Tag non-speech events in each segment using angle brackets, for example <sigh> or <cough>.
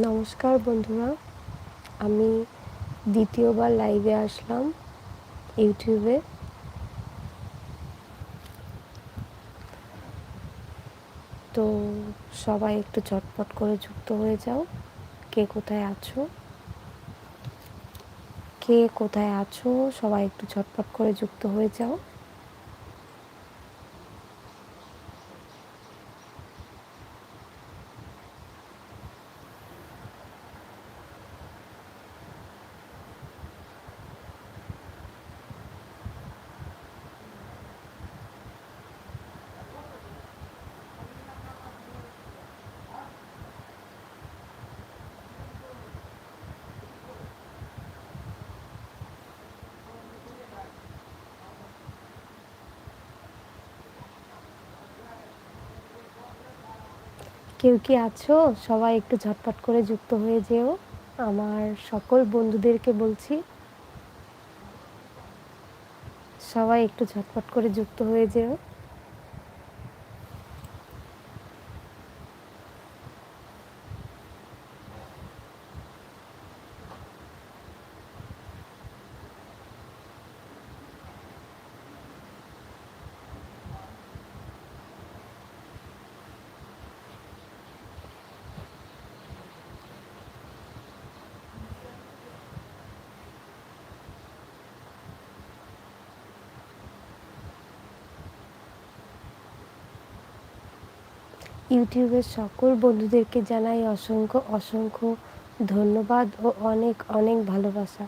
নমস্কার বন্ধুরা, আমি দ্বিতীয়বার লাইভে আসলাম ইউটিউবে। তো সবাই একটু চটপট করে যুক্ত হয়ে যাও, কে কোথায় আছো? কে কোথায় আছো? সবাই একটু চটপট করে যুক্ত হয়ে যাও। কেউ কি আছো? সবাই একটু ঝটপট করে যুক্ত হয়ে যেও। আমার সকল বন্ধুদেরকে বলছি, সবাই একটু ঝটপট করে যুক্ত হয়ে যেও। ইউটিউবের সকল বন্ধুদেরকে জানাই অসংখ্য অসংখ্য ধন্যবাদ ও অনেক অনেক ভালোবাসা।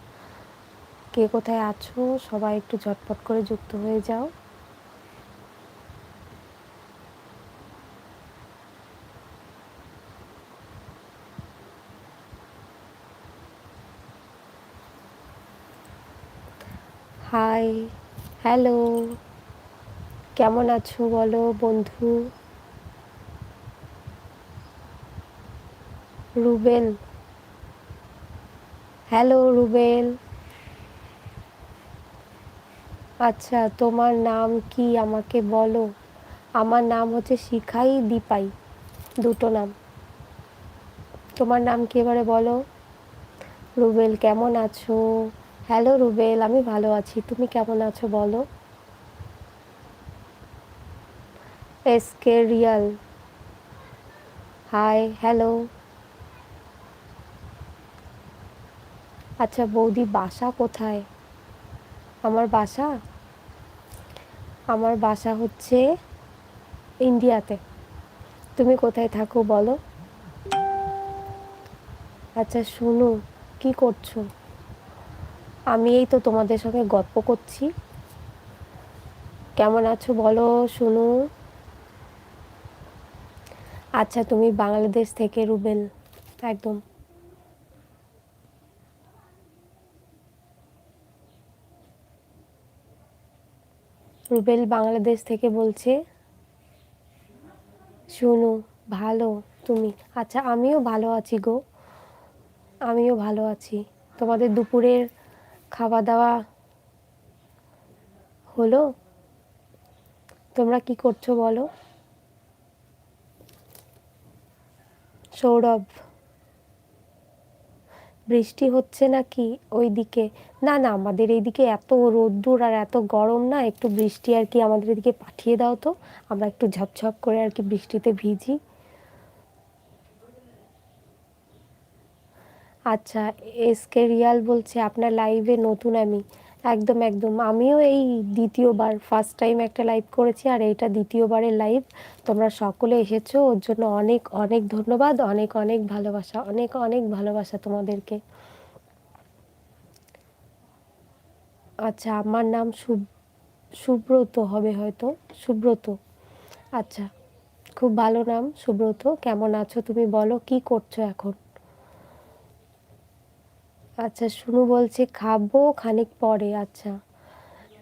কে কোথায় আছো? সবাই একটু ঝটপট করে যুক্ত হয়ে যাও। হাই হ্যালো কেমন আছো বলো বন্ধু? রুবেল। হ্যালো রুবেল। আচ্ছা তোমার নাম কি? আমাকে বলো। আমার নাম হচ্ছে শিখাই দীপাই। দুটো নাম। তোমার নাম কি এবারে বলো? রুবেল, কেমন আছো? হ্যালো রুবেল, আমি ভালো আছি। তুমি কেমন আছো বলো? S K Riyal. Hi hello আচ্ছা বৌদি, বাসা কোথায়? আমার বাসা? আমার বাসা হচ্ছে ইন্ডিয়াতে। তুমি কোথায় থাকো বলো? আচ্ছা শুনু, কি করছ? আমি এই তো তোমাদের সঙ্গে গল্প করছি। কেমন আছো বলো, শুনু? আচ্ছা তুমি বাংলাদেশ থেকে, রুবেল, একদম। রুবেল বাংলাদেশ থেকে বলছে, শুনু, ভালো তুমি। আচ্ছা আমিও ভালো আছি গো। আমিও ভালো আছি। তোমাদের দুপুরের খাওয়া দাওয়া হলো? তোমরা কি করছ বলো? সৌরভ, বৃষ্টি হচ্ছে নাকি ওই দিকে না না, আমাদের এইদিকে এত রোদ্দুর আর এত গরম না, একটু বৃষ্টি আর কি আমাদের এদিকে পাঠিয়ে দাও তো। আমরা একটু ঝপঝপ করে আর কি বৃষ্টিতে ভিজি। আচ্ছা এসকে রিয়াল বলছে, আপনার লাইভে নতুন আমি। একদম একদম। আমিও এই দ্বিতীয়বার ফার্স্ট টাইম একটা লাইভ করেছি আর এইটা দ্বিতীয়বারের লাইভ তোমরা সকলে এসেছ, ওর জন্য অনেক অনেক ধন্যবাদ, অনেক অনেক ভালোবাসা, অনেক অনেক ভালোবাসা তোমাদেরকে। আচ্ছা আমার নাম সুব, সুব্রত হবে হয়তো, সুব্রত। আচ্ছা খুব ভালো নাম, সুব্রত। কেমন আছো তুমি বলো, কি করছ এখন? আচ্ছা শুনু বলছে, খাব খানিক পরে আচ্ছা।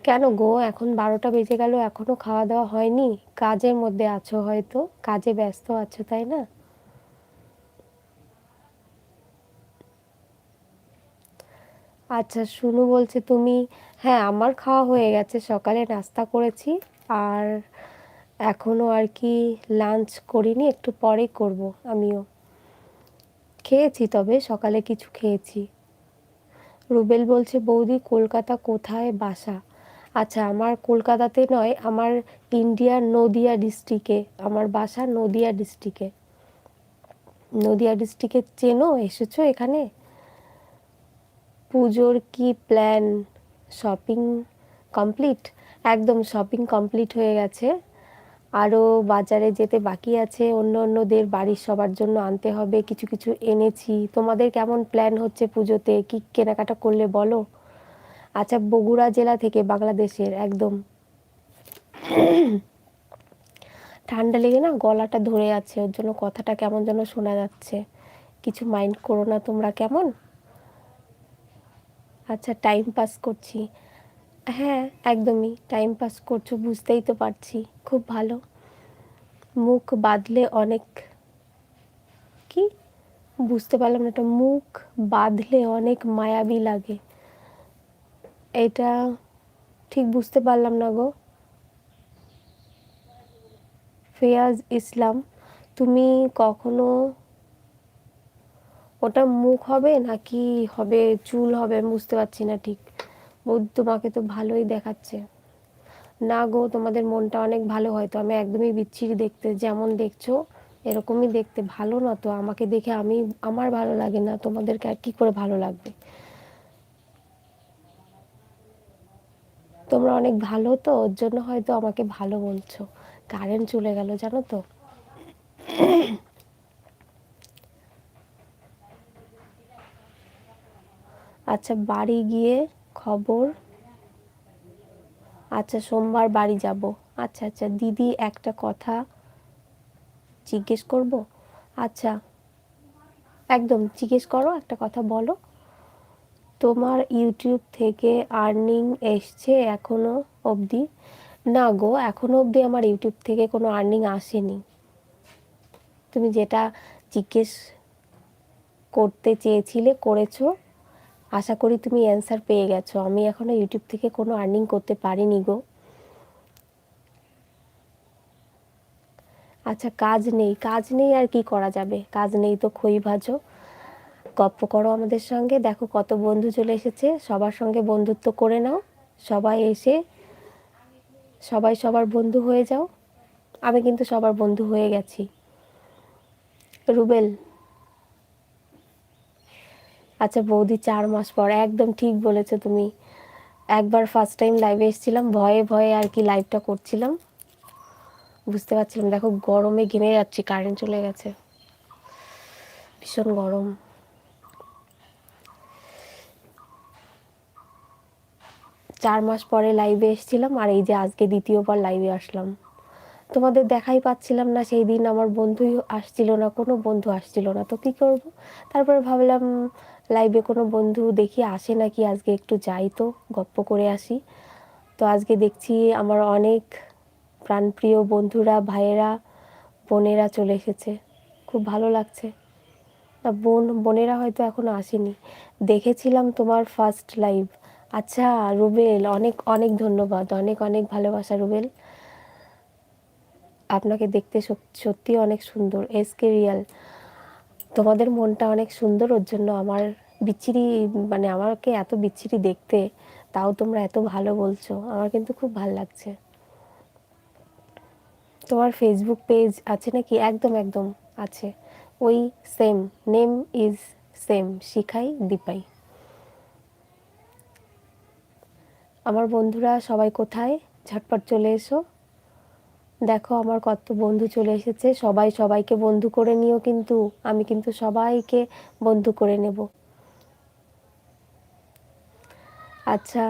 কেন গো, এখন বারোটা বেজে গেল, এখনও খাওয়া দাওয়া হয়নি? কাজের মধ্যে আছো হয়তো, কাজে ব্যস্ত আছো, তাই না? আচ্ছা শুনু বলছে তুমি হ্যাঁ আমার খাওয়া হয়ে গেছে, সকালে নাস্তা করেছি, আর এখনও আর কি লাঞ্চ করিনি, একটু পরে করব, আমিও। খেয়েছি তবে, সকালে কিছু খেয়েছি। রুবেল বলছে, বৌদি, কলকাতা কোথায় বাসা? আচ্ছা আমার কলকাতাতে নয়, আমার ইন্ডিয়ার নদিয়া ডিস্ট্রিক্টে, আমার বাসা নদিয়া ডিস্ট্রিক্টে। নদিয়া ডিস্ট্রিক্টে চেনো, এসেছ এখানে? পুজোর কি প্ল্যান শপিং কমপ্লিট একদম শপিং কমপ্লিট হয়ে গেছে। আরও বাজারে যেতে বাকি আছে। অন্য অন্যদের বাড়ির সবার জন্য আনতে হবে। কিছু কিছু এনেছি। তোমাদের কেমন প্ল্যান হচ্ছে পুজোতে? কি কেনাকাটা করলে বলো? আচ্ছা বগুড়া জেলা থেকে বাংলাদেশের একদম। ঠান্ডা লেগে না গলাটা ধরে আছে ওর জন্য কথাটা কেমন যেন শোনা যাচ্ছে। কিছু মাইন্ড করো না তোমরা, কেমন? আচ্ছা টাইম পাস করছি। হ্যাঁ একদমই টাইম পাস করছ, বুঝতেই তো পারছি। খুব ভালো। মুখ বাঁধলে অনেক কি? বুঝতে পারলাম না এটা মুখ বাঁধলে অনেক মায়াবী লাগে। এটা ঠিক বুঝতে পারলাম না গো। ফেয়াজ ইসলাম, তুমি কখনো ওটা মুখ হবে নাকি হবে, চুল হবে আমি বুঝতে পারছি না ঠিক। বৌদি তোমাকে তো ভালোই দেখাচ্ছে। না গো, তোমাদের মনটা অনেক ভালো হয়তো আমি একদমই বিচ্ছিরি দেখতে, যেমন দেখছ এরকমই দেখতে। ভালো না তো, আমাকে দেখে আমি, আমার ভালো লাগে না, তোমাদেরকে আর কী করে ভালো লাগবে? তোমরা অনেক ভালো তো, ওর জন্য হয়তো আমাকে ভালো বলছো। কারেন্ট চলে গেল, জানো তো? আচ্ছা বাড়ি গিয়ে খবর? আচ্ছা সোমবার বাড়ি যাব। আচ্ছা আচ্ছা দিদি একটা কথা জিজ্ঞেস করব? আচ্ছা একদম জিজ্ঞেস করো, একটা কথা বলো। তোমার ইউটিউব থেকে আর্নিং এসছে এখনও অবধি? না গো, এখনও অবধি আমার ইউটিউব থেকে কোনো আর্নিং আসেনি। তুমি যেটা জিজ্ঞেস করতে চেয়েছিলে করেছ আশা করি তুমি অ্যান্সার পেয়ে গেছো। আমি এখনও ইউটিউব থেকে কোনো আর্নিং করতে পারিনি গো। আচ্ছা কাজ নেই। কাজ নেই আর কি করা যাবে? কাজ নেই তো খই ভাজো। গপ্প করো আমাদের সঙ্গে। দেখো কত বন্ধু চলে এসেছে। সবার সঙ্গে বন্ধুত্ব করে নাও। সবাই এসে সবাই সবার বন্ধু হয়ে যাও। আমি কিন্তু সবার বন্ধু হয়ে গেছি। রুবেল আচ্ছা বৌদি চার মাস পর, একদম ঠিক বলেছ তুমি। একবার ফার্স্ট টাইম লাইভে এসেছিলাম, ভয়ে ভয়ে আর কি লাইভটা করছিলাম। বুঝতে পারছিলাম, দেখো গরমে ঘেমে যাচ্ছি কারেন্ট চলে গেছে। ভীষণ গরম। চার মাস পরে লাইভে এসেছিলাম, আর এই যে আজকে দ্বিতীয়বার লাইভে আসলাম। তোমাদের দেখাই পাচ্ছিলাম না, সেই দিন আমার বন্ধুই আসছিল না, কোনো বন্ধু আসছিল না। তো কী করব? তারপরে ভাবলাম লাইভে কোনো বন্ধু দেখি আসে নাকি? আজকে একটু যাই তো, গপ্প করে আসি। তো আজকে দেখছি আমার অনেক প্রাণপ্রিয় বন্ধুরা, ভাইয়েরা, বোনেরা চলে এসেছে। খুব ভালো লাগছে। না, বোন, বোনেরা হয়তো এখনও আসেনি। দেখেছিলাম তোমার ফার্স্ট লাইভ আচ্ছা রুবেল, অনেক অনেক ধন্যবাদ। অনেক অনেক ভালোবাসা, রুবেল। আপনাকে দেখতে সত্যি অনেক সুন্দর। এসকে রিয়াল তোমাদের মনটা অনেক সুন্দর, ওর জন্য আমার বিচ্ছিরি মানে আমাকে এত বিচ্ছিরি দেখতে, তাও তোমরা এত ভালো বলছো, আমার কিন্তু খুব ভালো লাগছে। তোমার ফেসবুক পেজ আছে নাকি? একদম একদম আছে। ওই সেম নেম ইজ সেম শিখাই, দীপাই। আমার বন্ধুরা, সবাই কোথায়? ঝটপট চলে এসো। দেখো, আমার কত বন্ধু চলে এসেছে। সবাই সবাইকে বন্ধু করে নিও কিন্তু, আমি কিন্তু সবাইকে বন্ধু করে নেব। আচ্ছা।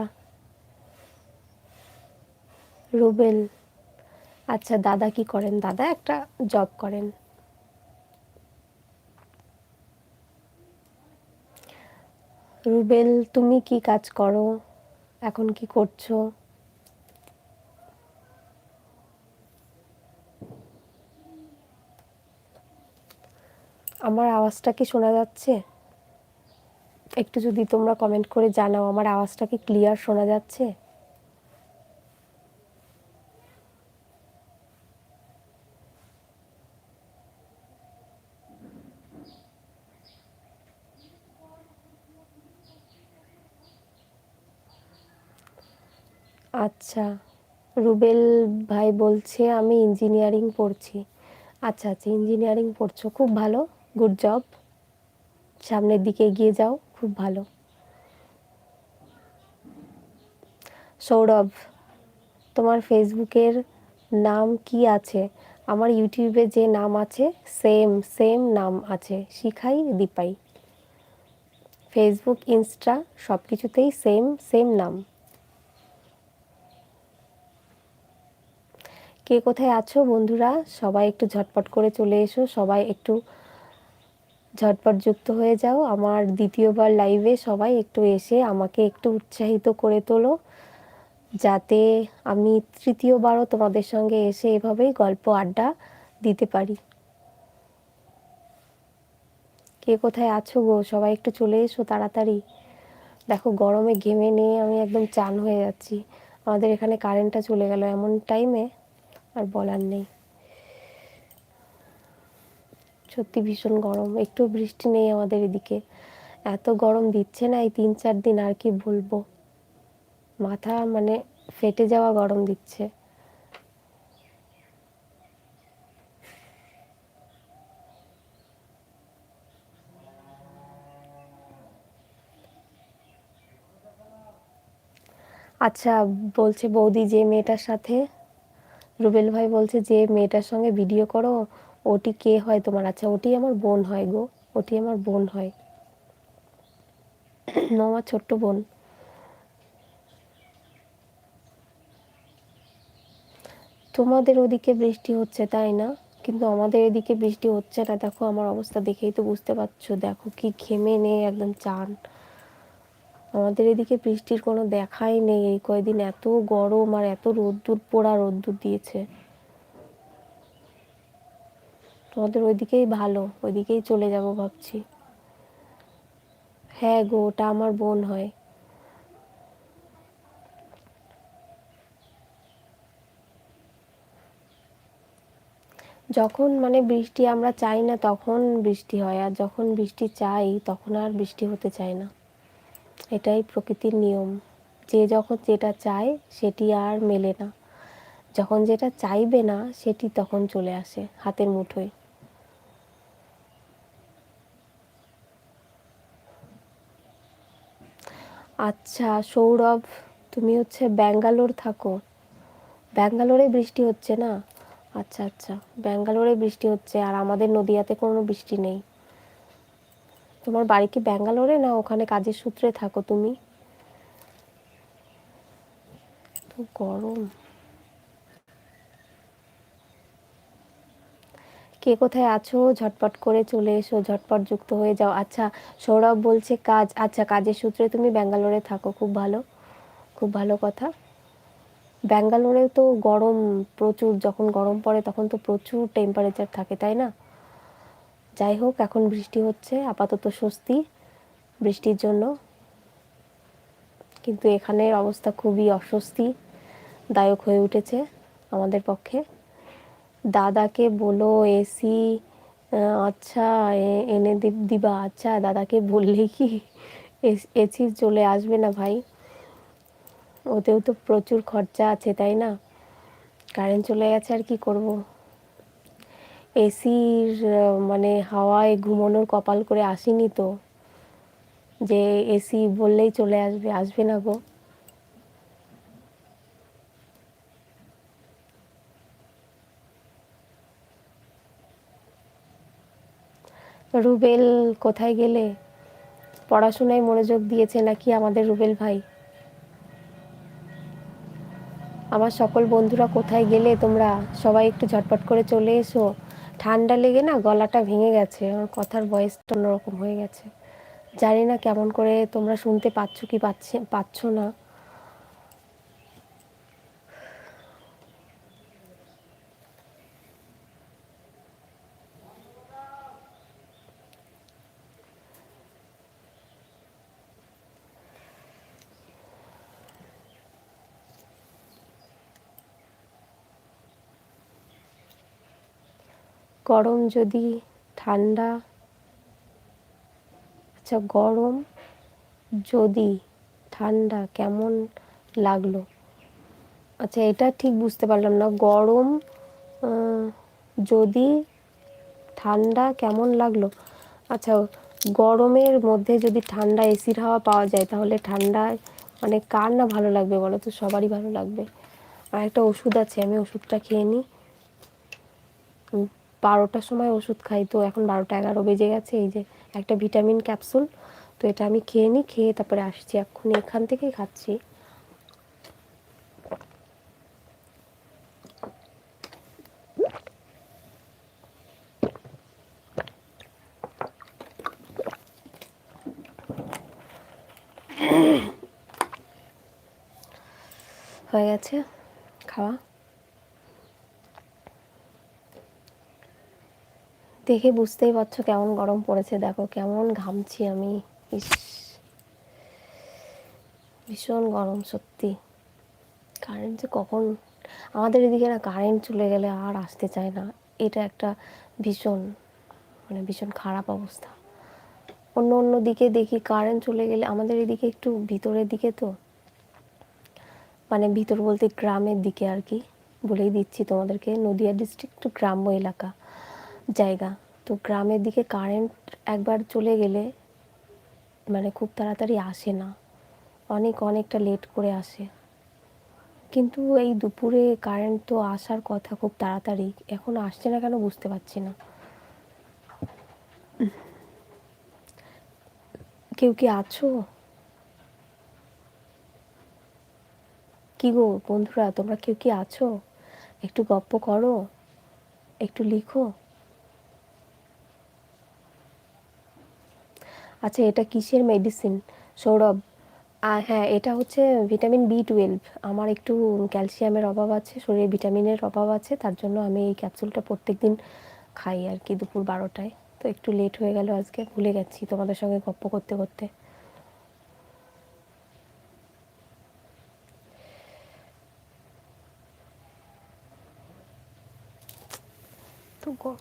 রুবেল আচ্ছা দাদা কি করেন? দাদা একটা জব করেন। রুবেল, তুমি কি কাজ করো? এখন কি করছ? আমার আওয়াজটা কি শোনা যাচ্ছে? একটু যদি তোমরা কমেন্ট করে জানাও, আমার আওয়াজটা কি ক্লিয়ার শোনা যাচ্ছে? আচ্ছা রুবেল ভাই বলছে, আমি ইঞ্জিনিয়ারিং পড়ছি। আচ্ছা আচ্ছা ইঞ্জিনিয়ারিং পড়ছো, খুব ভালো গুড জব সামনের দিকে এগিয়ে যাও। খুব ভালো। সৌরভ, তোমার ফেসবুকের নাম কি আছে? আমার ইউটিউবে যে নাম আছে, সেম সেম নাম আছে, শিখাই দীপাই। ফেসবুক, ইনস্টা সব কিছুতেই সেম সেম নাম। কে কোথায় আছো বন্ধুরা? সবাই একটু ঝটপট করে চলে এসো, সবাই একটু ঝটপট যুক্ত হয়ে যাও। আমার দ্বিতীয়বার লাইভে সবাই একটু এসে আমাকে একটু উৎসাহিত করে তোলো, যাতে আমি তৃতীয়বারও তোমাদের সঙ্গে এসে এভাবেই গল্প আড্ডা দিতে পারি। কে কোথায় আছো গো? সবাই একটু চলে এসো তাড়াতাড়ি। দেখো, গরমে ঘেমে নিয়ে আমি একদম চান হয়ে যাচ্ছি। আমাদের এখানে কারেন্টটা চলে গেল এমন টাইমে আর বলার নেই। সত্যি ভীষণ গরম। একটু বৃষ্টি নেই আমাদের এদিকে। এত গরম দিচ্ছে না এই তিন চার দিন, আর কি বলব? মাথা মানে ফেটে যাওয়া গরম দিচ্ছে। আচ্ছা বলছে বৌদি যে মেয়েটার সাথে। রুবেল ভাই বলছে যে মেয়েটার সঙ্গে ভিডিও করো। ওটি কে হয় তোমার? আচ্ছা ওটি আমার বোন হয় গো। ওটি আমার বোন হয়। <clears throat> আমার ছোট্ট বোন। তোমাদের ওদিকে বৃষ্টি হচ্ছে, তাই না? কিন্তু আমাদের এদিকে বৃষ্টি হচ্ছে না। দেখো, আমার অবস্থা দেখেই তো বুঝতে পারছ। দেখো, কি ঘেমে নেই, একদম চান। আমাদের এদিকে বৃষ্টির কোনো দেখাই নেই। এই কয়দিন এত গরম আর এত রোদ্দুর, পোড়া রোদ্দুর দিয়েছে। তোমাদের ওইদিকেই ভালো, ওইদিকেই চলে যাব ভাবছি। হ্যাঁ গো, ওটা আমার বোন হয়। যখন মানে বৃষ্টি আমরা চাই না, তখন বৃষ্টি হয়, আর যখন বৃষ্টি চাই, তখন আর বৃষ্টি হতে চায় না। এটাই প্রকৃতির নিয়ম। যে যখন যেটা চায়, সেটি আর মেলে না। যখন যেটা চাইবে না, সেটি তখন চলে আসে, হাতের মুঠোয়। আচ্ছা সৌরভ, তুমি হচ্ছে ব্যাঙ্গালোর থাকো। ব্যাঙ্গালোরে বৃষ্টি হচ্ছে না? আচ্ছা আচ্ছা ব্যাঙ্গালোরে বৃষ্টি হচ্ছে আর আমাদের নদিয়াতে কোনো বৃষ্টি নেই। তোমার বাড়ি কি ব্যাঙ্গালোরে না ওখানে কাজের সূত্রে থাকো তুমি? তো গরম। কে কোথায় আছো? ঝটপট করে চলে এসো, ঝটপট যুক্ত হয়ে যাও। আচ্ছা সৌরভ বলছে কাজ। আচ্ছা কাজের সূত্রে তুমি ব্যাঙ্গালোরে থাকো। খুব ভালো খুব ভালো কথা। ব্যাঙ্গালোরেও তো গরম প্রচুর। যখন গরম পড়ে তখন তো প্রচুর টেম্পারেচার থাকে, তাই না? যাই হোক, এখন বৃষ্টি হচ্ছে, আপাতত স্বস্তি বৃষ্টির জন্য। কিন্তু এখানের অবস্থা খুবই অস্বস্তি দায়ক হয়ে উঠেছে আমাদের পক্ষে। দাদাকে বলো, এসি আচ্ছা এনে দিবা। আচ্ছা দাদাকে বললে কি, এসি চলে আসবে না ভাই। ওতেও তো প্রচুর খরচা আছে, তাই না? কারেন্ট চলে গেছে আর কি করব? এসির মানে হাওয়ায় ঘুমানোর কপাল করে আসিনি তো। যে এসি বললেই চলে আসবে আসবে না গো। রুবেল কোথায় গেলে? পড়াশোনায় মনোযোগ দিয়েছে নাকি আমাদের রুবেল ভাই? আমার সকল বন্ধুরা কোথায় গেলে তোমরা সবাই একটু ঝটপট করে চলে এসো। ঠান্ডা লেগে না গলাটা ভেঙে গেছে আমার কথার বয়সটা অন্যরকম হয়ে গেছে। জানি না কেমন করে তোমরা শুনতে পাচ্ছ কি পাচ্ছে পাচ্ছ না। গরম যদি ঠান্ডা আচ্ছা গরম যদি ঠান্ডা কেমন লাগল? আচ্ছা এটা ঠিক বুঝতে পারলাম না। গরম যদি ঠান্ডা কেমন লাগল? আচ্ছা গরমের মধ্যে যদি ঠান্ডা এসির হাওয়া পাওয়া যায়, তাহলে ঠান্ডায় মানে কার না ভালো লাগবে বলো তো? সবারই ভালো লাগবে। আর একটা ওষুধ আছে, আমি ওষুধটা খেয়ে নিই। বারোটার সময় ওষুধ খাই। তো এখন বারোটা এগারো বেজে গেছে, এই যে একটা ভিটামিন ক্যাপসুল। তো এটা আমি খেয়ে নিই, খেয়ে তারপরে আসছি। এখন এখান থেকেই খাচ্ছি। হয়ে গেছে খাওয়া। দেখে বুঝতেই পারছ কেমন গরম পড়েছে। দেখো কেমন ঘামছি আমি। ইস। ভীষণ গরম, সত্যি। কারেন্ট যে কখন? আমাদের এদিকে না কারেন্ট চলে গেলে আর আসতে চায় না। এটা একটা ভীষণ মানে ভীষণ খারাপ অবস্থা। অন্য অন্য দিকে দেখি কারেন্ট চলে গেলে, আমাদের এদিকে একটু ভিতরের দিকে তো। মানে ভিতর বলতে গ্রামের দিকে আর কি। বলেই দিচ্ছি তোমাদেরকে, নদিয়া ডিস্ট্রিক্ট গ্রাম্য এলাকা। জায়গা। তো গ্রামের দিকে কারেন্ট একবার চলে গেলে মানে খুব তাড়াতাড়ি আসে না। অনেক অনেকটা লেট করে আসে। কিন্তু এই দুপুরে কারেন্ট তো আসার কথা খুব তাড়াতাড়ি। এখন আসছে না কেন বুঝতে পারছি না। কেউ কি আছো? কি গো বন্ধুরা, তোমরা কেউ কি আছো? একটু গপ্প করো, একটু লিখো। আচ্ছা এটা কিসের মেডিসিন সৌরভ হ্যাঁ এটা হচ্ছে ভিটামিন বি টুয়েলভ আমার একটু ক্যালসিয়ামের অভাব আছে, শরীরে ভিটামিনের অভাব আছে, তার জন্য আমি এই ক্যাপসুলটা প্রত্যেক দিন খাই আর কি দুপুর বারোটায়। তো একটু লেট হয়ে গেল আজকে, ভুলে গেছি তোমাদের সঙ্গে গপ্প করতে করতে তো গ-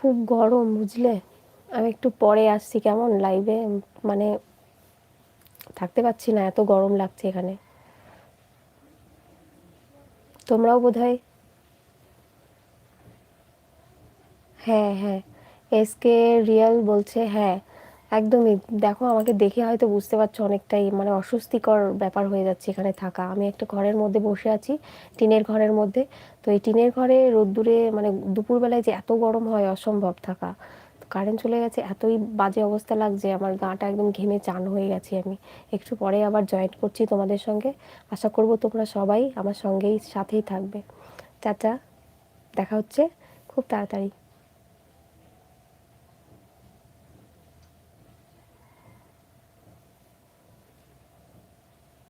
খুব গরম, বুঝলে? আমি একটু পরে আসছি, কেমন লাইভে মানে থাকতে পারছি না, এত গরম লাগছে এখানে। তোমরাও বোধ হয় হ্যাঁ। হ্যাঁ এসকে রিয়াল বলছে হ্যাঁ। একদমই। দেখো, আমাকে দেখে হয়তো বুঝতে পারছ অনেকটাই মানে অস্বস্তিকর ব্যাপার হয়ে যাচ্ছে এখানে থাকা। আমি একটা ঘরের মধ্যে বসে আছি, টিনের ঘরের মধ্যে। তো এই টিনের ঘরে রোদ্দুরে মানে দুপুরবেলায় যে এত গরম হয় অসম্ভব থাকা। কারেন্ট চলে গেছে, এতই বাজে অবস্থা লাগছে, আমার গাটা একদম ঘেমে চান হয়ে গেছি আমি। একটু পরে আবার জয়েন করছি তোমাদের সঙ্গে। আশা করব তোমরা সবাই আমার সঙ্গেই সাথেই থাকবে। চাচা, দেখা হচ্ছে খুব তাড়াতাড়ি।